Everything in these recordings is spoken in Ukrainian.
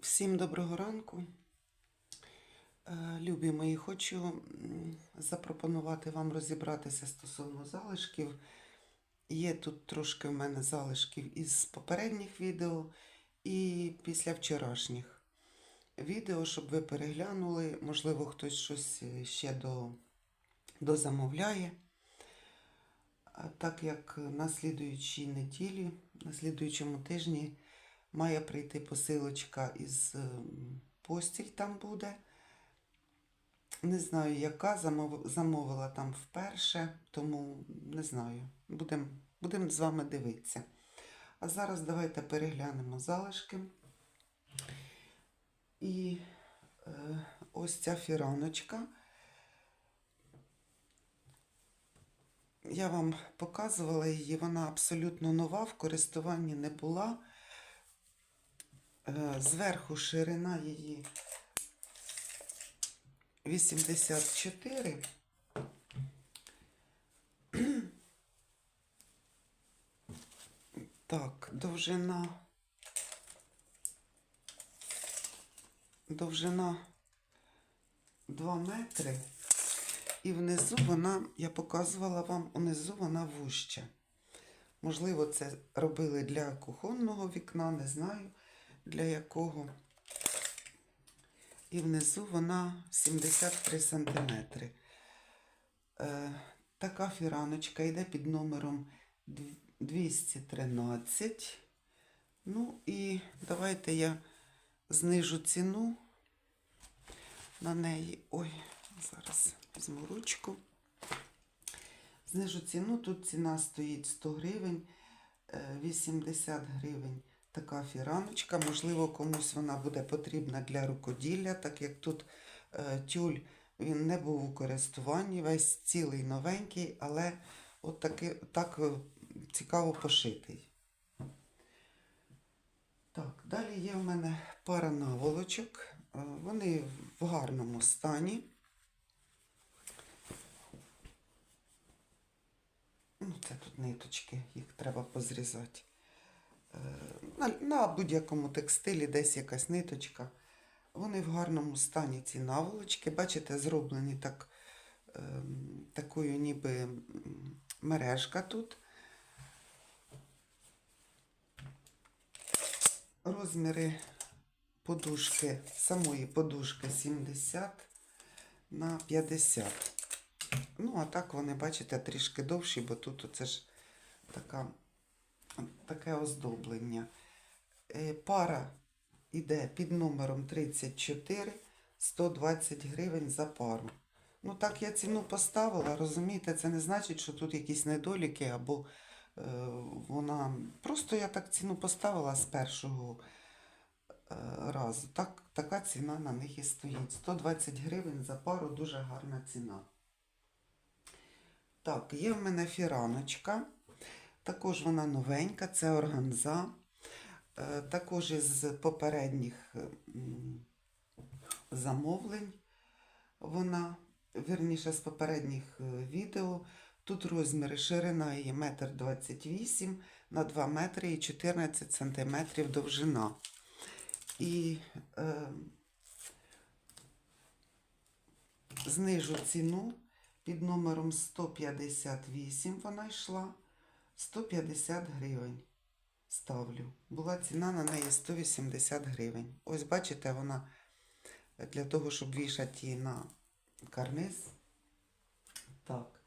Всім доброго ранку. Е, Любі мої, хочу запропонувати вам розібратися стосовно залишків. Є тут трошки в мене залишків із попередніх відео і після вчорашніх відео, щоб ви переглянули. Можливо, хтось щось е, ще до, дозамовляє. Так як на слідуючій неділі, на слідуючому тижні має прийти посилочка із ем, постіль там буде. Не знаю, яка замов- замовила там вперше, тому не знаю. Будемо будем з вами дивитися. А зараз давайте переглянемо залишки. І е, ось ця фіраночка. Я вам показувала її, вона абсолютно нова, в користуванні не була. Е, Зверху ширина її 84. Так, довжина. Довжина 2 метри. І внизу вона, я показувала вам, унизу вона вужча. Можливо, це робили для кухонного вікна, не знаю для якого. І внизу вона 73 сантиметри. Е, така фіраночка йде під номером 213. Ну і давайте я знижу ціну на неї. Ой, зараз візьму ручку. Знижу ціну. Тут ціна стоїть 100 гривень, е, 80 гривень така фіраночка. Можливо, комусь вона буде потрібна для рукоділля, так як тут е, тюль він не був у користуванні, весь цілий новенький, але от таки, так е, цікаво пошитий. Так, далі є в мене пара наволочок. Е, Вони в гарному стані. Ну, це тут ниточки, їх треба позрізати. Е, На, на будь-якому текстилі десь якась ниточка. Вони в гарному стані, ці наволочки. Бачите, зроблені так, ем, такою ніби мережка тут. Розміри подушки, самої подушки 70 на 50. Ну, а так вони, бачите, трішки довші, бо тут оце ж така, таке оздоблення. Е, Пара йде під номером 34, 120 гривень за пару. Ну, так я ціну поставила, розумієте, це не значить, що тут якісь недоліки або е, вона. Просто я так ціну поставила з першого е, разу. Так, така ціна на них і стоїть. 120 гривень за пару дуже гарна ціна. Так, є в мене фіраночка. Також вона новенька, це органза. Е, Також із попередніх замовлень вона, вірніше, з попередніх е, відео. Тут розміри ширина її 1,28 м на 2 метри і 14 сантиметрів довжина. І е, знижу ціну під номером 158 вона йшла. 150 гривень ставлю. Була ціна на неї 180 гривень. Ось бачите, вона для того, щоб вішати її на карниз. Так.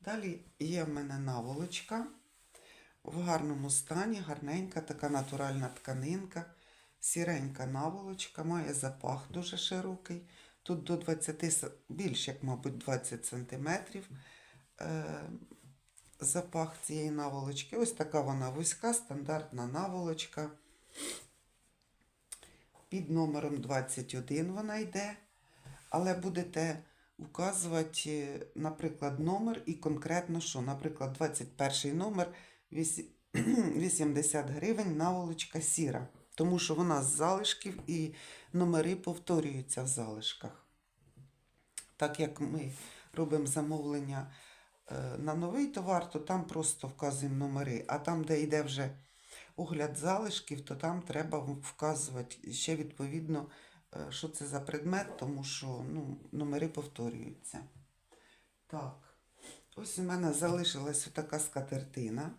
Далі є в мене наволочка в гарному стані, гарненька, така натуральна тканинка, сіренька наволочка, має запах дуже широкий. Тут до 20, с- більш як, мабуть, 20 сантиметрів. Запах цієї наволочки. Ось така вона вузька, стандартна наволочка. Під номером 21 вона йде. Але будете вказувати, наприклад, номер і конкретно що. Наприклад, 21 номер 80 гривень, наволочка сіра. Тому що вона з залишків і номери повторюються в залишках. Так як ми робимо замовлення на новий товар, то там просто вказуємо номери. А там, де йде вже огляд залишків, то там треба вказувати ще відповідно, е, що це за предмет, тому що ну, номери повторюються. Так, ось у мене залишилась така скатертина.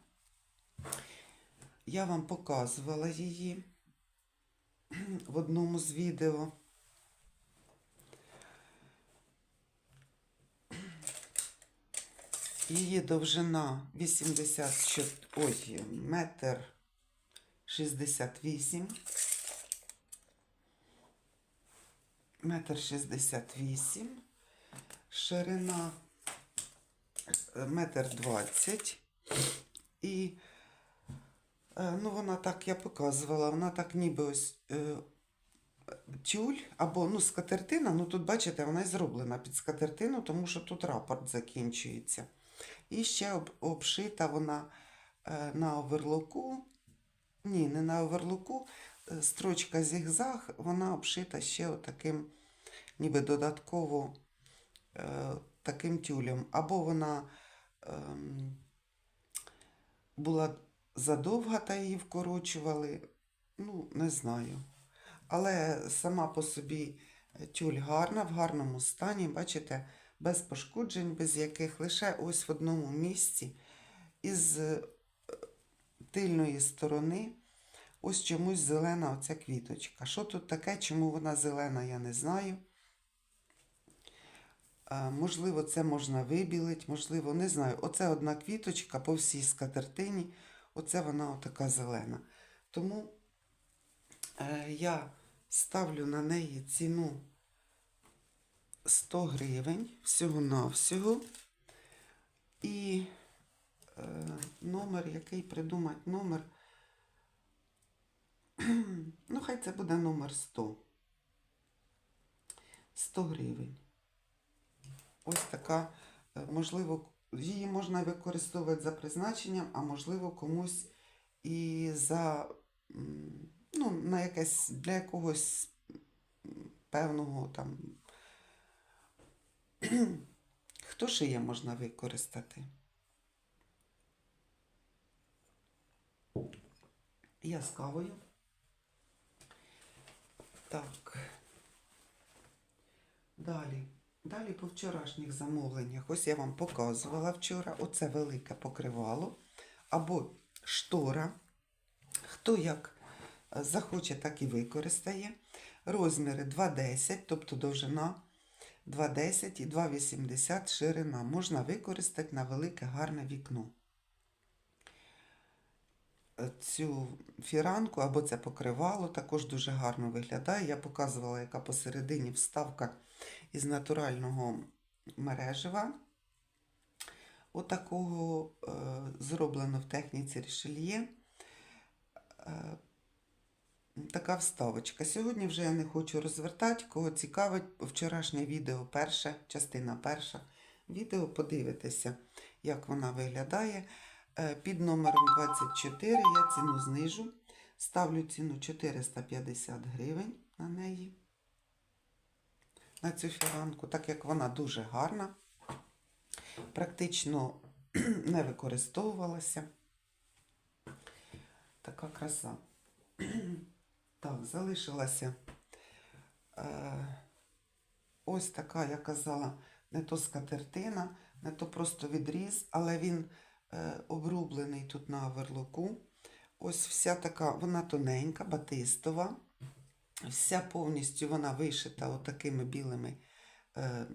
Я вам показувала її в одному з відео. Її довжина 84, ой, метр 68. Метр 68. Ширина е, метр 20. І е, ну, вона так, я показувала, вона так ніби ось е, тюль або ну, скатертина. Ну тут, бачите, вона і зроблена під скатертину, тому що тут рапорт закінчується. І ще об, обшита вона е, на оверлоку. Ні, не на оверлоку. е, Строчка зігзаг, вона обшита ще отаким, ніби додатково е, таким тюлем. Або вона ем, була задовга та її вкорочували. Ну, не знаю. Але сама по собі тюль гарна, в гарному стані, бачите, без пошкоджень, без яких лише ось в одному місці із е, тильної сторони ось чомусь зелена оця квіточка. Що тут таке, чому вона зелена, я не знаю. Е, Можливо, це можна вибілити, можливо, не знаю. Оце одна квіточка по всій скатертині, оце вона отака зелена. Тому е, я ставлю на неї ціну 100 гривень всього-навсього. І е, номер, який придумати номер. Ну, хай це буде номер 100. 100 гривень. Ось така, е, можливо, її можна використовувати за призначенням, а можливо, комусь і за, ну, на якесь, для якогось певного там. Хто шиє можна використати? Я з кавою. Так. Далі. Далі по вчорашніх замовленнях. Ось я вам показувала вчора. Оце велике покривало або штора. Хто як е, захоче, так і використає. Розміри 2,10, тобто довжина 2,10 і 2,80 ширина. Можна використати на велике гарне вікно. Е, Цю фіранку або це покривало також дуже гарно виглядає. Я показувала, яка посередині вставка із натурального мережева. Отакого е, зроблено в техніці рішельє. Така вставочка. Сьогодні вже я не хочу розвертати. Кого цікавить, вчорашнє відео перше, частина перша. Відео подивитися, як вона виглядає. Е, Під номером 24 я ціну знижу. Ставлю ціну 450 гривень на неї. На цю фіранку, так як вона дуже гарна, практично не використовувалася. Така краса. Так, залишилася е, ось така, я казала, не то скатертина, не то просто відріз, але він е, обрублений тут на оверлоку. Ось вся така, вона тоненька, батистова. Вся повністю вона вишита отакими білими е,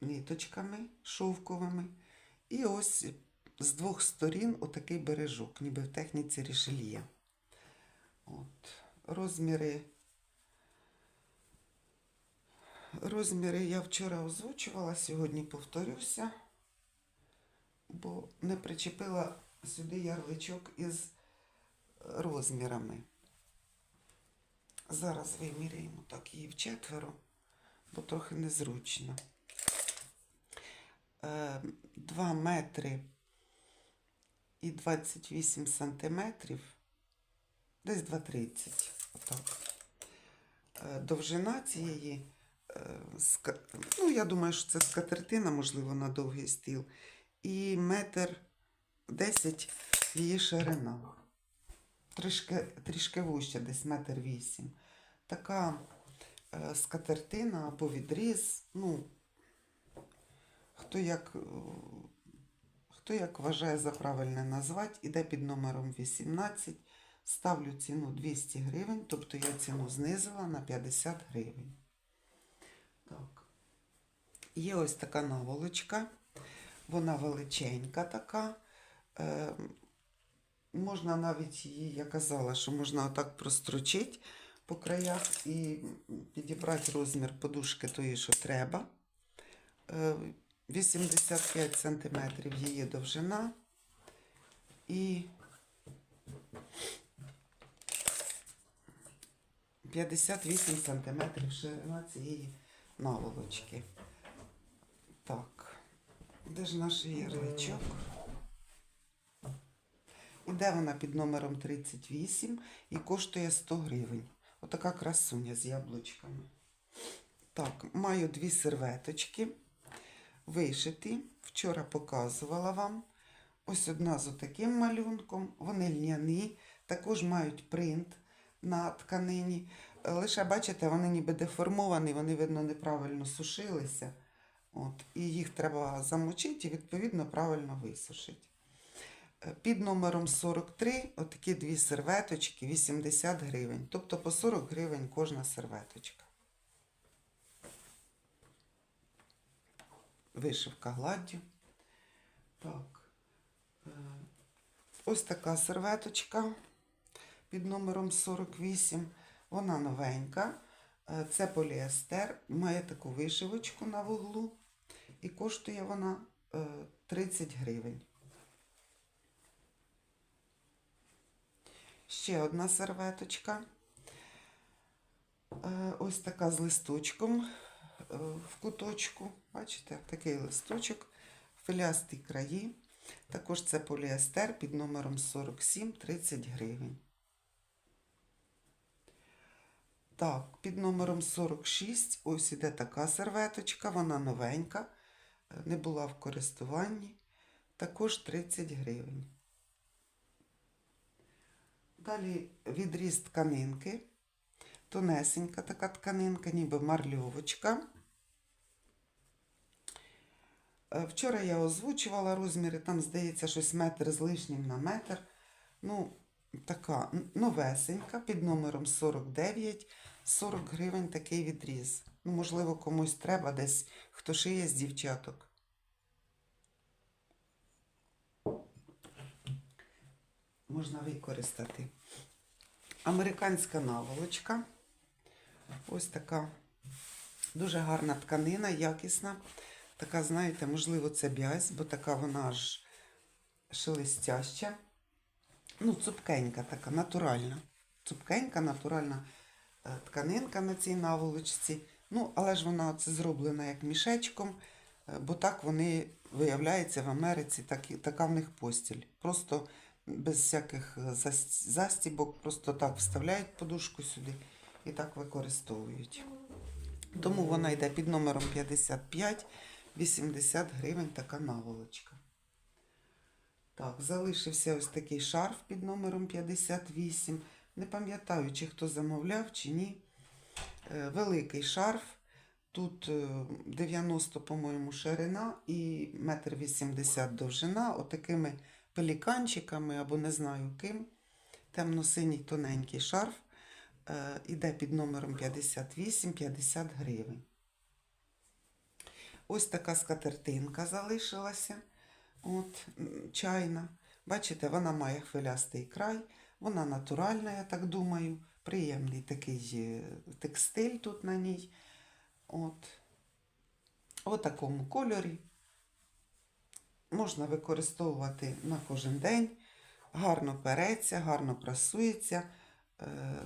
ниточками шовковими. І ось з двох сторін отакий бережок, ніби в техніці рішельє. От. Розміри. Розміри я вчора озвучувала, сьогодні повторюся, бо не причепила сюди ярличок із розмірами. Зараз виміряємо так її вчетверо, бо трохи незручно. Е, 2 метри і 28 сантиметрів, десь 2,30. Отак. Е, Довжина цієї, е, ну, я думаю, що це скатертина, можливо, на довгий стіл. І метр 10 її ширина. трішки, трішки вужче, десь метр вісім. Така е, скатертина або відріз. Ну, хто як, хто як вважає за правильне назвати, іде під номером 18. Ставлю ціну 200 гривень, тобто я ціну знизила на 50 гривень. Так. Є ось така наволочка. Вона величенька така. Е, можна навіть її, я казала, що можна отак прострочити по краях і підібрати розмір подушки тої, що треба. Е, 85 см її довжина. І 58 см ширина цієї наволочки. Так, де ж наш ярличок? Іде вона під номером 38 і коштує 100 гривень. Отака красуня з яблучками. Так, маю дві серветочки вишиті. Вчора показувала вам. Ось одна з таким малюнком. Вони льняні, також мають принт на тканині. Е, Лише, бачите, вони ніби деформовані, вони, видно, неправильно сушилися. От, і їх треба замочити і, відповідно, правильно висушити. Е, Під номером 43 отакі дві серветочки 80 гривень. Тобто по 40 гривень кожна серветочка. Вишивка гладдю. Так. Е, Ось така серветочка під номером 48. Вона новенька. Е, Це поліестер, має таку вишивочку на вуглу і коштує вона е, 30 гривень. Ще одна серветочка. Е, Ось така з листочком е, в куточку. Бачите, такий листочок, філясті краї. Також це поліестер під номером 47 30 гривень. Так, під номером 46 ось іде така серветочка, вона новенька, е, не була в користуванні. Також 30 гривень. Далі відріз тканинки. Тонесенька така тканинка, ніби марльовочка. Е, Вчора я озвучувала розміри, там, здається, щось метр з лишнім на метр. Ну, така новесенька, під номером 49, 40 гривень такий відріз. Ну, можливо, комусь треба десь, хто шиє з дівчаток. Можна використати. Американська наволочка. Ось така дуже гарна тканина, якісна. Така, знаєте, можливо, це бязь, бо така вона аж шелестяща. Ну, цупкенька така, натуральна. Цупкенька, натуральна е, тканинка на цій наволочці. Ну, але ж вона це зроблена як мішечком, е, бо так вони, виявляється, в Америці так, така в них постіль. Просто без всяких е, застібок, просто так вставляють подушку сюди і так використовують. Тому вона йде під номером 55, 80 гривень така наволочка. Так, залишився ось такий шарф під номером 58. Не пам'ятаю, чи хто замовляв, чи ні. Е, Великий шарф. Тут е, 90, по-моєму, ширина і 1,80 м довжина. Отакими пеліканчиками або не знаю ким. Темно-синій тоненький шарф. Е, Іде під номером 58, 50 гривень. Ось така скатертинка залишилася. От, чайна. Бачите, вона має хвилястий край, вона натуральна, я так думаю. Приємний такий е, текстиль тут на ній. От. У такому кольорі. Можна використовувати на кожен день. Гарно переться, гарно прасується. Е,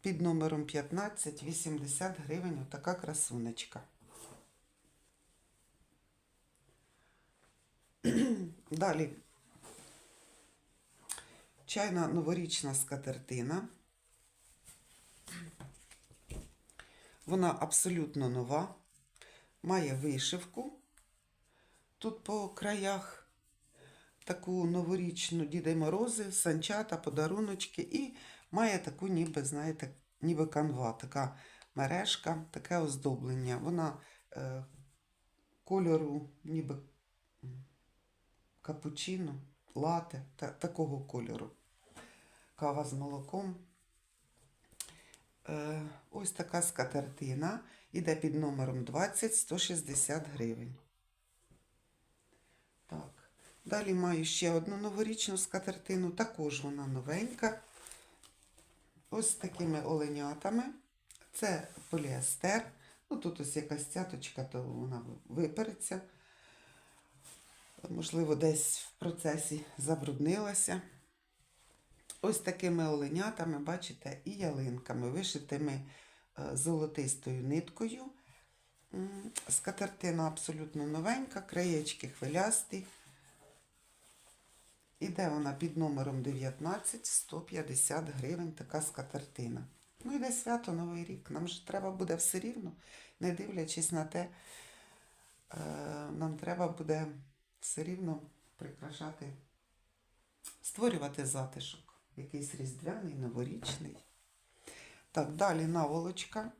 Під номером 15 80 гривень отака красунечка. Далі чайна новорічна скатертина. Вона абсолютно нова, має вишивку тут по краях. таку новорічну Діди Морози, санчата, подаруночки і має таку, ніби, знаєте, ніби канва, така мережка, таке оздоблення. Вона е, кольору, ніби капучино, лате, та, такого кольору. Кава з молоком. Е, ось така скатертина. Іде під номером 20 160 гривень. Так. Далі маю ще одну новорічну скатертину. Також вона новенька. Ось такими оленятами. Це поліестер. Ну, тут ось якась цяточка, то вона випереться. Можливо, десь в процесі забруднилася. Ось такими оленятами, бачите, і ялинками, вишитими е, золотистою ниткою. Скатертина абсолютно новенька, краєчки хвилясті. Іде вона під номером 19, 150 гривень така скатертина. Ну, йде свято Новий рік. Нам ж треба буде все рівно, не дивлячись на те, е, нам треба буде все рівно прикрашати, створювати затишок. Якийсь різдвяний, новорічний. Так, далі наволочка.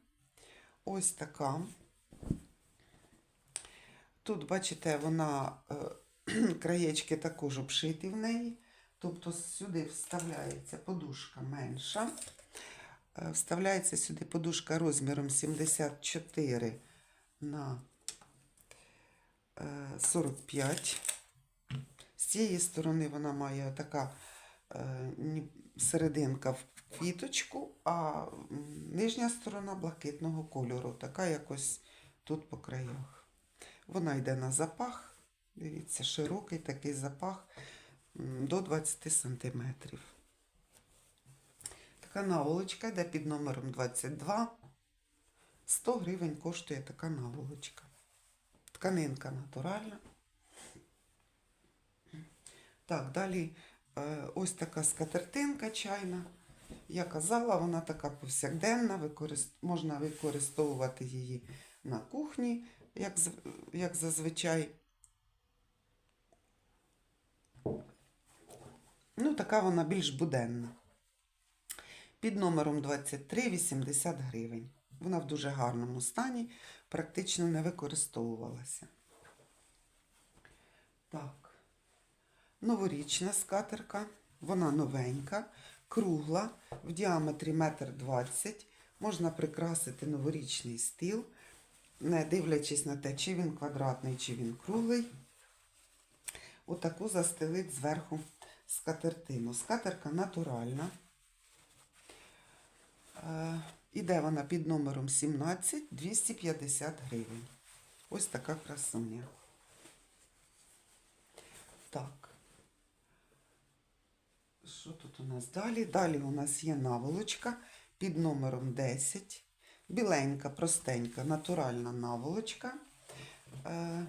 Ось така. Тут, бачите, вона е, краєчки також обшиті в неї. Тобто сюди вставляється подушка менша. Е, Вставляється сюди подушка розміром 74 на 45. З цієї сторони вона має така е, серединка в квіточку, а нижня сторона блакитного кольору. Така якось тут по краях. Вона йде на запах. Дивіться, широкий такий запах до 20 сантиметрів. Така наволочка йде під номером 22. 100 гривень коштує така наволочка. Тканинка натуральна. Так, далі е, ось така скатертинка чайна. Я казала, вона така повсякденна, можна використовувати її на кухні, як, як зазвичай. Ну, така вона більш буденна. Під номером 23 80 гривень. Вона в дуже гарному стані, практично не використовувалася. Так. Новорічна скатерка. Вона новенька, кругла, в діаметрі 1,20 м. Можна прикрасити новорічний стіл, не дивлячись на те, чи він квадратний, чи він круглий. Отаку застелить зверху скатертину. Скатерка натуральна. Іде вона під номером 17 250 гривень. Ось така красуня. Так. Що тут у нас далі? Далі у нас є наволочка під номером 10. Біленька, простенька, натуральна наволочка. Е,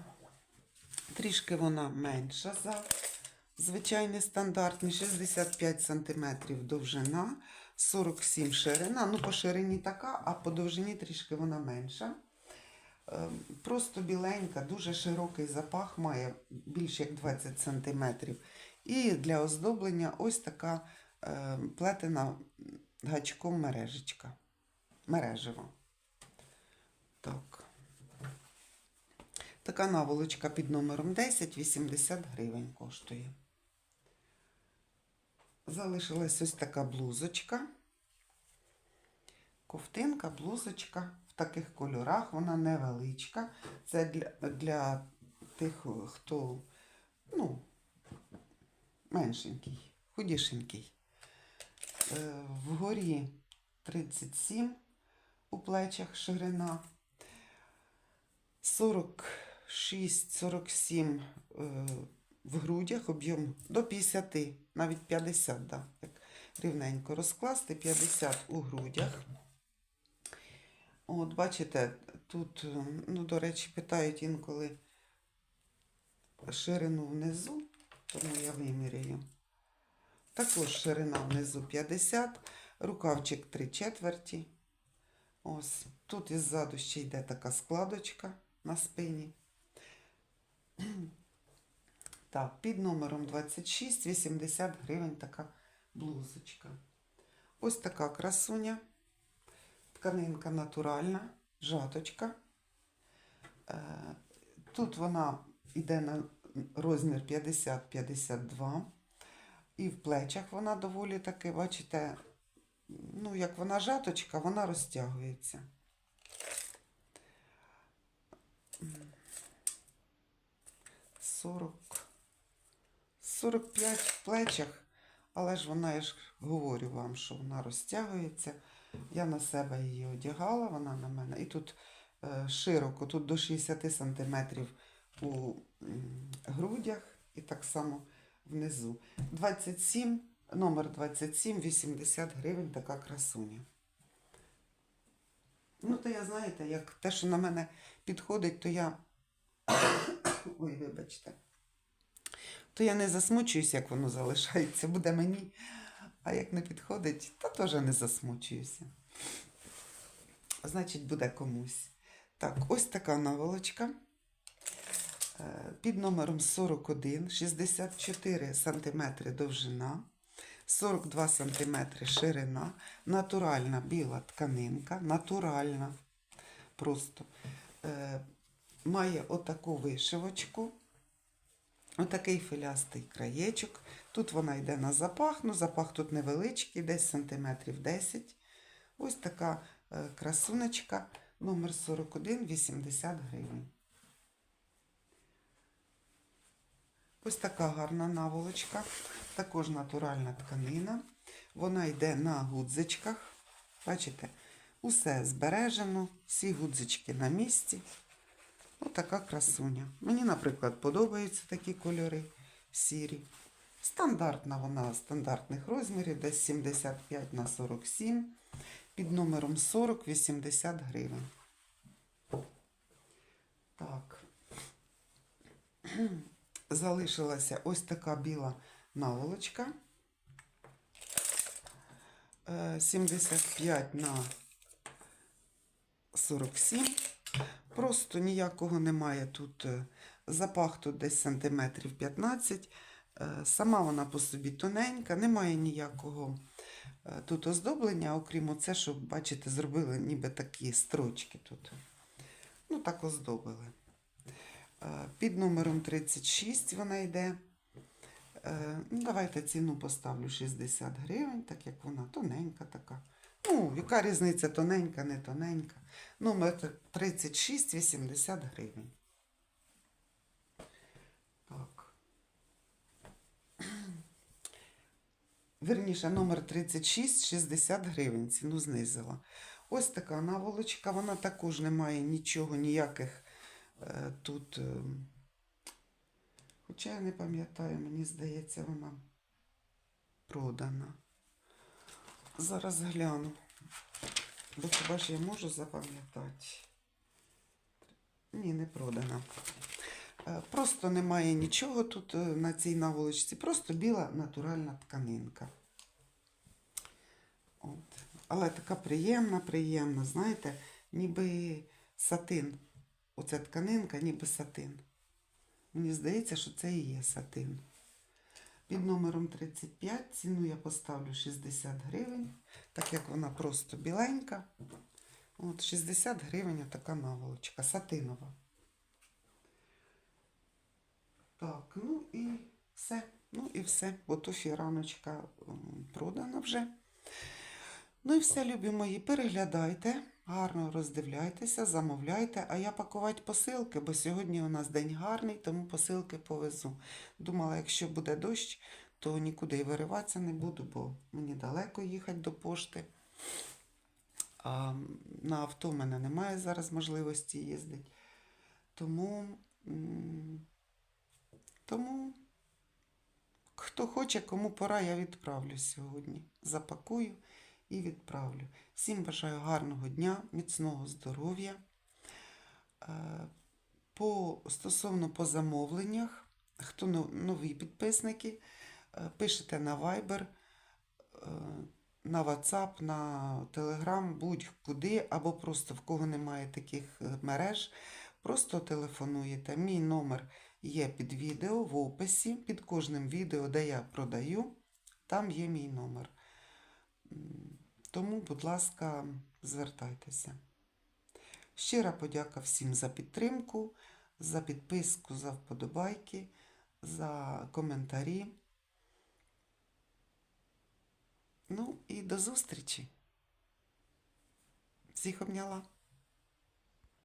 трішки вона менша за звичайний стандартний, 65 см довжина, 47 ширина. Ну, по ширині така, а по довжині трішки вона менша. Е, Просто біленька, дуже широкий запах, має більше як 20 см. І для оздоблення ось така е, плетена гачком мережечка. Мережево. Так. Така наволочка під номером 10, 80 гривень коштує. Залишилась ось така блузочка. Ковтинка, блузочка в таких кольорах, вона невеличка. Це для, для тих, хто ну, меншенький, худішенький. Е, вгорі 37 у плечах ширина. 46-47 е, в грудях об'єм до 50, навіть 50, да, як рівненько розкласти, 50 у грудях. От, бачите, тут, ну, до речі, питають інколи ширину внизу, тому я виміряю. Також ширина внизу 50, рукавчик 3 четверті. Ось тут іззаду ще йде така складочка на спині. Так, під номером 26, 80 гривень така блузочка. Ось така красуня. Тканинка натуральна, жаточка. Е, Тут вона йде на розмір 50-52. І в плечах вона доволі таки, бачите, ну, як вона жаточка, вона розтягується. М. 40, 45 в плечах, але ж вона, я ж говорю вам, що вона розтягується. Я на себе її одягала, вона на мене. І тут е, широко, тут до 60 см у грудях і так само внизу. 27, номер 27, 80 гривень така красуня. Ну, то я знаєте, як те, що на мене підходить, то я. Ой, вибачте. То я не засмучуюсь, як воно залишається, буде мені. А як не підходить, то теж не засмучуюся. Значить, буде комусь. Так, ось така наволочка. Е, Під номером 41, 64 см довжина, 42 см ширина, натуральна біла тканинка, натуральна. Просто е, має отаку вишивочку, отакий філястий краєчок. Тут вона йде на запах, ну запах тут невеличкий, десь сантиметрів 10. Ось така е, красунечка, номер 41, 80 гривень. Ось така гарна наволочка, також натуральна тканина. Вона йде на гудзичках. Бачите, усе збережено, всі гудзички на місці. Ось така красуня. Мені, наприклад, подобаються такі кольори сірі. Стандартна вона стандартних розмірів, десь 75 на 47, під номером 40 80 гривень. Так. Залишилася ось така біла наволочка. Е, 75 на 47. Просто ніякого немає тут. е, Запах тут десь сантиметрів 15. Е, Сама вона по собі тоненька, немає ніякого е, тут оздоблення, окрім оце, що, бачите, зробили ніби такі строчки тут. Ну, так оздобили. Під номером 36 вона йде. Ну, давайте ціну поставлю 60 гривень, так як вона тоненька така. Ну, яка різниця тоненька, не тоненька. Номер 36, 80 гривень. Так. Верніше, номер 36, 60 гривень. Ціну знизила. Ось така наволочка. Вона також не має нічого, ніяких е, тут. Е, хоча я не пам'ятаю, мені здається, вона продана. Зараз гляну. Бо хіба ж я можу запам'ятати? Ні, не продана. Е, Просто немає нічого тут е, на цій наволочці, просто біла натуральна тканинка. От. Але така приємна, приємна, знаєте, ніби сатин. Оця тканинка, ніби сатин. Мені здається, що це і є сатин. Під номером 35 ціну я поставлю 60 гривень, так як вона просто біленька. От 60 гривень така наволочка, сатинова. Так, ну і все. Ну і все. Бо то фіраночка продана вже. Ну і все, любі мої, переглядайте, гарно роздивляйтеся, замовляйте, а я пакувати посилки, бо сьогодні у нас день гарний, тому посилки повезу. Думала, якщо буде дощ, то нікуди й вириватися не буду, бо мені далеко їхати до пошти. А на авто в мене немає зараз можливості їздити. Тому, тому хто хоче, кому пора, я відправлю сьогодні. Запакую і відправлю. Всім бажаю гарного дня, міцного здоров'я. Е, По, стосовно по замовленнях, хто нові підписники, е, пишете на Viber, е, на WhatsApp, на Telegram, будь-куди, або просто в кого немає таких мереж, просто телефонуєте. Мій номер є під відео в описі, під кожним відео, де я продаю, там є мій номер. Тому, будь ласка, звертайтеся. Щира подяка всім за підтримку, за підписку, за вподобайки, за коментарі. Ну і до зустрічі. Всіх обняла.